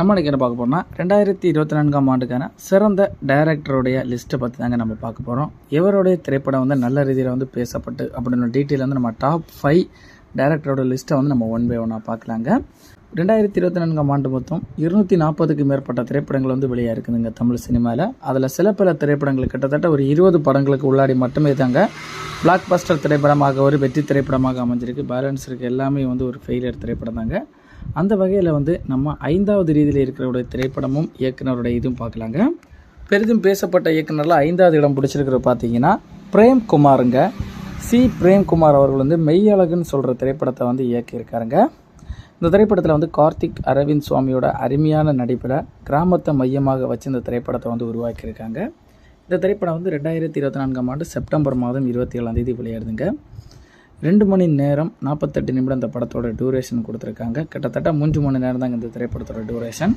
நம்ம என்ன பார்க்க போகிறோம்னா ரெண்டாயிரத்தி இருபத்தி நான்காம் ஆண்டுக்கான சிறந்த டைரக்டருடைய லிஸ்ட்டை பற்றி தாங்க நம்ம பார்க்க போகிறோம் இவருடைய திரைப்படம் வந்து நல்ல ரீதியில் வந்து பேசப்பட்டு அப்படின்னு டீட்டெயில் வந்து நம்ம டாப் ஃபைவ் டைரக்டரோட லிஸ்ட்டை வந்து நம்ம ஒன் பை ஒன்னாக பார்க்கலாங்க. ரெண்டாயிரத்தி இருபத்தி நான்காம் ஆண்டு மொத்தம் இருநூற்றி நாற்பதுக்கு மேற்பட்ட திரைப்படங்கள் வந்து வெளியாக இருக்குதுங்க தமிழ் சினிமாவில் அதில் சில பல திரைப்படங்கள் கிட்டத்தட்ட ஒரு இருபது படங்களுக்கு உள்ளாடி மட்டுமே தாங்க பிளாக் பஸ்டர் திரைப்படமாக ஒரு வெற்றி திரைப்படமாக அமைஞ்சிருக்கு. பேலன்ஸ் இருக்குது எல்லாமே வந்து ஒரு ஃபெயிலியர் திரைப்படம் தாங்க அந்த வகையில் வந்து நம்ம ஐந்தாவது ரீதியில் இருக்கிறவருடைய திரைப்படமும் இயக்குனருடைய இதுவும் பார்க்கலாங்க. பெரிதும் பேசப்பட்ட இயக்குனரில் ஐந்தாவது இடம் பிடிச்சிருக்கிற பார்த்தீங்கன்னா பிரேம்குமாருங்க சி. பிரேம்குமார் அவர்கள் வந்து மெய்யழகுன்னு சொல்கிற திரைப்படத்தை வந்து இயக்கியிருக்காருங்க. இந்த திரைப்படத்தில் வந்து கார்த்திக் அரவிந்த் சுவாமியோட அருமையான நடிப்பில் கிராமத்தை மையமாக வச்சு இந்த திரைப்படத்தை வந்து உருவாக்கியிருக்காங்க. இந்த திரைப்படம் வந்து ரெண்டாயிரத்தி இருபத்தி நான்காம் ஆண்டு செப்டம்பர் மாதம் இருபத்தி ஏழாம் தேதி விளையாடுதுங்க ரெண்டு மணி நேரம் நாற்பத்தெட்டு நிமிடம் இந்த படத்தோட டியூரேஷன் கொடுத்துருக்காங்க. கிட்டத்தட்ட மூன்று மணி நேரம் தாங்க இந்த திரைப்படத்தோட டியூரேஷன்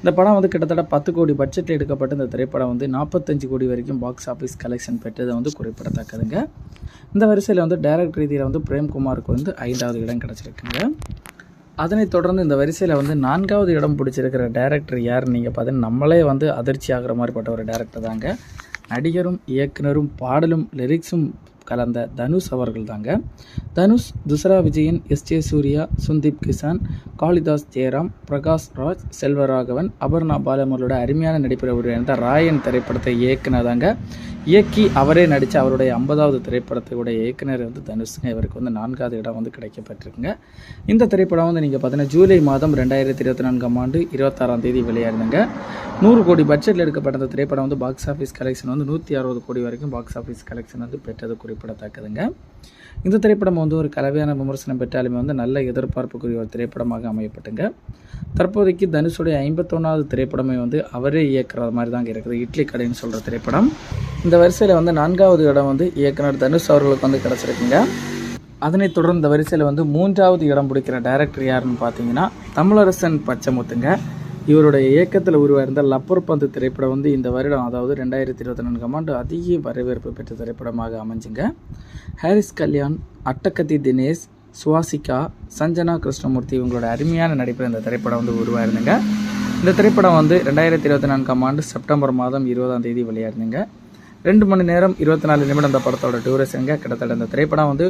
இந்த படம் வந்து கிட்டத்தட்ட பத்து கோடி பட்ஜெட்டில் எடுக்கப்பட்ட இந்த திரைப்படம் வந்து நாற்பத்தஞ்சு கோடி வரைக்கும் பாக்ஸ் ஆஃபீஸ் கலெக்ஷன் பெற்றதை வந்து குறிப்பிடத்தக்கதுங்க. இந்த வரிசையில் வந்து டைரக்ட் ரீதியில் வந்து பிரேம்குமாருக்கு வந்து ஐந்தாவது இடம் கிடச்சிருக்குங்க. அதனைத் தொடர்ந்து இந்த வரிசையில் வந்து நான்காவது இடம் பிடிச்சிருக்கிற டேரக்டர் யார் நீங்கள் பார்த்தீங்கன்னா நம்மளே வந்து அதிர்ச்சி ஆகிற மாதிரிப்பட்ட ஒரு டேரக்டர் தாங்க. நடிகரும் இயக்குனரும் பாடலும் லிரிக்ஸும் கலந்த தனுஷ் அவர்கள் தாங்க தனுஷ் துசரா விஜயன் எஸ் ஜே சூர்யா சுந்தீப் கிசான் காளிதாஸ் ஜெயராம் பிரகாஷ் ராஜ் செல்வராகவன் அபர்ணா பாலமர்களோட அருமையான நடிப்பில் உருவான ராயன் திரைப்படத்தை இயக்குனதாங்க இயக்கி அவரே நடித்த அவருடைய ஐம்பதாவது திரைப்படத்துடைய இயக்குனர் வந்து தனுஷ்ங்க. இவருக்கு வந்து நான்காவது இடம் வந்து கிடைக்கப்பட்டிருக்குங்க. இந்த திரைப்படம் வந்து நீங்கள் பார்த்தீங்கன்னா ஜூலை மாதம் ரெண்டாயிரத்தி இருபத்தி நான்காம் ஆண்டு இருபத்தாறாம் தேதி வெளியாயிருந்தாங்க. நூறு கோடி பட்ஜெட்டில் எடுக்கப்பட்ட திரைப்படம் வந்து பாக்ஸ் ஆஃபீஸ் கலெக்ஷன் வந்து நூற்றி அறுபது கோடி வரைக்கும் பாக்ஸ் ஆஃபீஸ் கலெக்ஷன் வந்து பெற்றது குறிப்பிடத்தக்கதுங்க. இந்த திரைப்படம் வந்து ஒரு கலவையான விமர்சனம் பெற்றாலுமே வந்து நல்ல எதிர்பார்ப்புக்குரிய ஒரு திரைப்படமாக அமையப்பட்டுங்க. தற்போதைக்கு தனுஷுடைய ஐம்பத்தொன்னாவது திரைப்படமே வந்து அவரே இயக்குற மாதிரி தாங்க இருக்குது. இட்லி கடைன்னு சொல்கிற திரைப்படம். இந்த வரிசையில் வந்து நான்காவது இடம் வந்து இயக்குனர் தனுஷ் அவர்களுக்கு வந்து கிடச்சிருக்குங்க. அதனைத் தொடர்ந்து இந்த வரிசையில் வந்து மூன்றாவது இடம் பிடிக்கிற டைரக்டர் யாருன்னு பார்த்தீங்கன்னா தமிழரசன் பச்சமுத்துங்க. இவருடைய இயக்கத்தில் உருவாயிருந்த லப்பர் பந்து திரைப்படம் வந்து இந்த வருடம் அதாவது ரெண்டாயிரத்தி இருபத்தி நான்காம் ஆண்டு அதிக வரவேற்பு பெற்ற திரைப்படமாக அமைஞ்சுங்க. ஹாரிஸ் கல்யாண் அட்டக்கத்தி தினேஷ் சுவாசிகா சஞ்சனா கிருஷ்ணமூர்த்தி இவங்களோட அருமையான நடிப்பில் இந்த திரைப்படம் வந்து உருவாயிருந்துங்க. இந்த திரைப்படம் வந்து ரெண்டாயிரத்தி இருபத்தி நான்காம் ஆண்டு செப்டம்பர் மாதம் இருபதாம் தேதி வெளியாயிருந்துங்க. ரெண்டு மணி நேரம் இருபத்தி நாலு நிமிடம் அந்த படத்தோட டியூரேஷனுங்க கிட்டத்தட்ட இந்த திரைப்படம் வந்து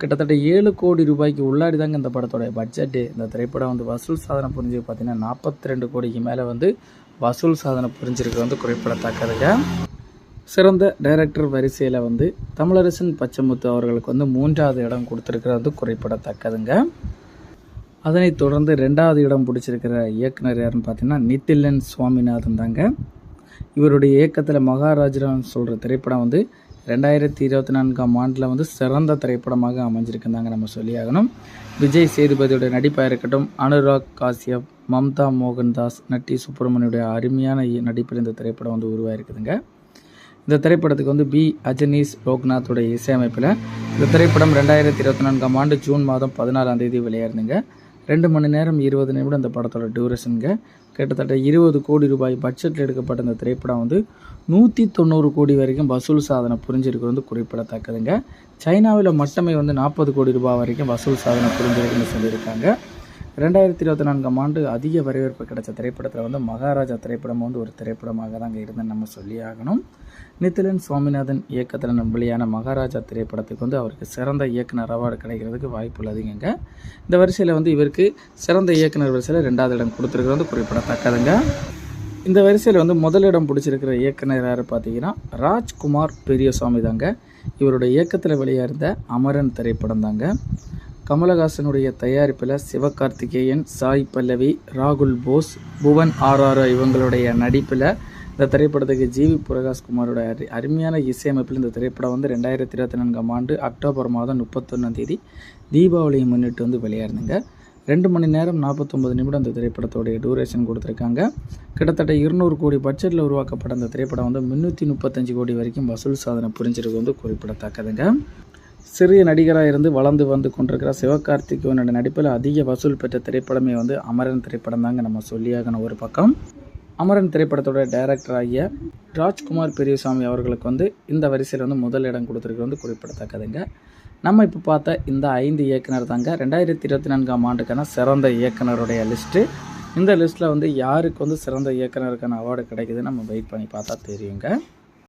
கிட்டத்தட்ட ஏழு கோடி ரூபாய்க்கு உள்ளாடி தாங்க இந்த படத்தோட பட்ஜெட்டு இந்த திரைப்படம் வந்து வசூல் சாதனை புரிஞ்சு பார்த்தீங்கன்னா நாற்பத்தி ரெண்டு கோடிக்கு மேலே வந்து வசூல் சாதனை புரிஞ்சிருக்கு வந்து குறிப்பிடத்தக்கதுங்க. சிறந்த டைரக்டர் வரிசையில் வந்து தமிழரசன் பச்சமுத்து அவர்களுக்கு வந்து மூன்றாவது இடம் கொடுத்துருக்கிறது குறிப்பிடத்தக்கதுங்க. அதனைத் தொடர்ந்து ரெண்டாவது இடம் பிடிச்சிருக்கிற இயக்குனர் யாருன்னு பார்த்தீங்கன்னா நித்திலன் சுவாமிநாதன் தாங்க. இவருடைய இயக்கத்தில் மகாராஜரான்னு சொல்கிற திரைப்படம் வந்து ரெண்டாயிரத்தி இருபத்தி நான்காம் ஆண்டில் வந்து சிறந்த திரைப்படமாக அமைஞ்சிருக்குந்தாங்க நம்ம சொல்லியாகணும் விஜய் சேதுபதியோட நடிப்பாக இருக்கட்டும் அனுராக் காசியப் மம்தா மோகன்தாஸ் நட்டி சுப்பிரமணியுடைய அருமையான இ- நடிப்பில் இந்த திரைப்படம் வந்து உருவாயிருக்குதுங்க. இந்த திரைப்படத்துக்கு வந்து பி. அஜனீஸ் லோக்நாத்தோட இசையமைப்பில் இந்த திரைப்படம் ரெண்டாயிரத்தி இருபத்தி நான்காம் ஆண்டு ஜூன் மாதம் பதினாலாம் தேதி விளையாடுதுங்க ரெண்டு மணி நேரம் இருபது நிமிடம் இந்த படத்தோட டியூரேஷனுங்க கிட்டத்தட்ட இருபது கோடி ரூபாய் பட்ஜெட்டில் எடுக்கப்பட்ட இந்த திரைப்படம் வந்து நூற்றி தொண்ணூறு கோடி வரைக்கும் வசூல் சாதனை புரிஞ்சிருக்கு வந்து குறிப்பிடத்தக்கதுங்க. சைனாவில் மட்டுமே வந்து நாற்பது கோடி ரூபாய் வரைக்கும் வசூல் சாதனை புரிஞ்சிருக்குன்னு சொல்லியிருக்காங்க. ரெண்டாயிரத்தி இருபத்தி நான்காம் ஆண்டு அதிக வரவேற்பு கிடைச்ச திரைப்படத்தில் வந்து மகாராஜா திரைப்படம் வந்து ஒரு திரைப்படமாக தாங்க இருந்தேன்னு நம்ம சொல்லி ஆகணும். நித்திலன் சுவாமிநாதன் இயக்கத்தில் நம்ம வெளியான மகாராஜா திரைப்படத்துக்கு வந்து அவருக்கு சிறந்த இயக்குனர் அவார்டு கிடைக்கிறதுக்கு வாய்ப்பு உள்ளதுங்க இந்த வரிசையில் வந்து இவருக்கு சிறந்த இயக்குனர் வரிசையில் ரெண்டாவது இடம் கொடுத்துருக்கிறது வந்து குறிப்பிடத்தக்கதுங்க. இந்த வரிசையில் வந்து முதலிடம் பிடிச்சிருக்கிற இயக்குனர் யார் பார்த்தீங்கன்னா ராஜ்குமார் பெரியசாமி தாங்க. இவருடைய இயக்கத்தில் வெளியாயிருந்த அமரன் திரைப்படம் தாங்க கமலஹாசனுடைய தயாரிப்பில் சிவகார்த்திகேயன் சாய் பல்லவி ராகுல் போஸ் புவன் ஆர்ஆர் இவங்களுடைய நடிப்பில் இந்த திரைப்படத்துக்கு ஜிவி பிரகாஷ்குமாரோட அரு அருமையான இசையமைப்பில் இந்த திரைப்படம் வந்து ரெண்டாயிரத்தி இருபத்தி நான்காம் ஆண்டு அக்டோபர் மாதம் முப்பத்தொன்னாம் தேதி தீபாவளியை முன்னிட்டு வந்து வெளியாயிருந்துங்க ரெண்டு மணி நேரம் நாற்பத்தொம்பது நிமிடம் இந்த திரைப்படத்தோடைய டூரேஷன் கொடுத்துருக்காங்க. கிட்டத்தட்ட இருநூறு கோடி பட்ஜெட்டில் உருவாக்கப்பட்ட இந்த திரைப்படம் வந்து முந்நூற்றி முப்பத்தஞ்சு கோடி வரைக்கும் வசூல் சாதனை புரிஞ்சிருக்கு வந்து குறிப்பிடத்தக்கதுங்க. சிறிய நடிகராக இருந்து வளர்ந்து வந்து கொண்டிருக்கிற சிவகார்த்திகேயனோட நடிப்பில் அதிக வசூல் பெற்ற திரைப்படமே வந்து அமரன் திரைப்படம் தாங்க நம்ம சொல்லியாகணும் ஒரு பக்கம். அமரன் திரைப்படத்தோட டைரக்டர் ஆகிய ராஜ்குமார் பெரியசாமி அவர்களுக்கு வந்து இந்த வரிசையில் வந்து முதல் இடம் கொடுத்துருக்கு வந்து குறிப்பிடத்தக்கதுங்க. நம்ம இப்போ பார்த்த இந்த ஐந்து இயக்குனர் தாங்க ரெண்டாயிரத்தி இருபத்தி நான்காம் ஆண்டுக்கான சிறந்த இயக்குனருடைய லிஸ்ட்டு இந்த லிஸ்ட்டில் வந்து யாருக்கு வந்து சிறந்த இயக்குனருக்கான அவார்டு கிடைக்குதுன்னு நம்ம வெயிட் பண்ணி பார்த்தா தெரியுங்க.